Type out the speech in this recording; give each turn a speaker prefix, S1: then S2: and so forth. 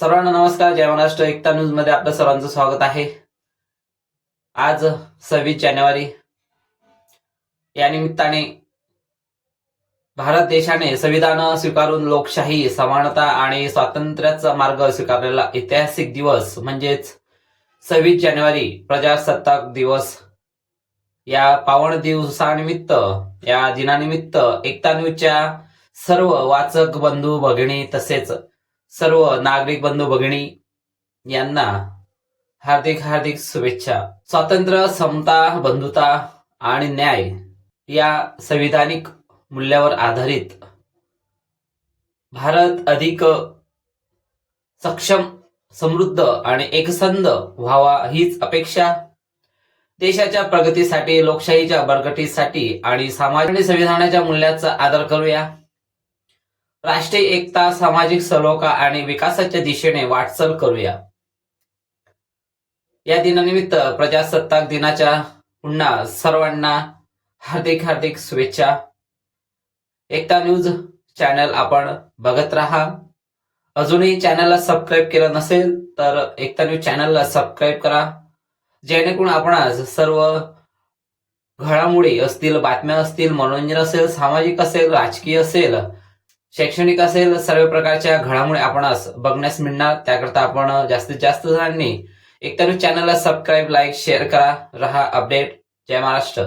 S1: सर्वांना नमस्कार जय महाराष्ट्र. एकता न्यूजमध्ये आपलं सर्वांचं स्वागत आहे. आज सव्वीस जानेवारी. या निमित्ताने भारत देशाने संविधान स्वीकारून लोकशाही समानता आणि स्वातंत्र्याचा मार्ग स्वीकारलेला ऐतिहासिक दिवस म्हणजेच सव्वीस जानेवारी प्रजासत्ताक दिवस. या पावन दिवसानिमित्त या दिनानिमित्त एकता न्यूजच्या सर्व वाचक बंधू भगिनी तसेच सर्व नागरिक बंधू भगिनी यांना हार्दिक हार्दिक शुभेच्छा. स्वातंत्र्य समता बंधुता आणि न्याय या संविधानिक मूल्यावर आधारित भारत अधिक सक्षम समृद्ध आणि एकसंध व्हावा हीच अपेक्षा देशाच्या प्रगतीसाठी लोकशाहीच्या बळकटीसाठी आणि सामाजिक संविधानाच्या मूल्याचा आदर करूया. राष्ट्रीय एकता सामाजिक सलोखा आणि विकासाच्या दिशेने वाटचाल करूया. या दिनानिमित्त प्रजासत्ताक दिनाच्या पुन्हा सर्वांना हार्दिक हार्दिक शुभेच्छा. एकता न्यूज चॅनल आपण बघत राहा. अजूनही चॅनलला सबस्क्राईब केलं नसेल तर एकता न्यूज चॅनलला सबस्क्राईब करा. जेणेकरून आपण आज सर्व घडामोडी असतील बातम्या असतील मनोरंजन असेल सामाजिक असेल राजकीय असेल शैक्षणिक असेल सर्व प्रकारच्या घडामोडी आपणास बघण्यास मिळणार. त्याकरता आपण जास्तीत जास्त जणांनी एकतर चॅनलला सबस्क्राईब लाईक शेअर करा. रहा अपडेट जय महाराष्ट्र.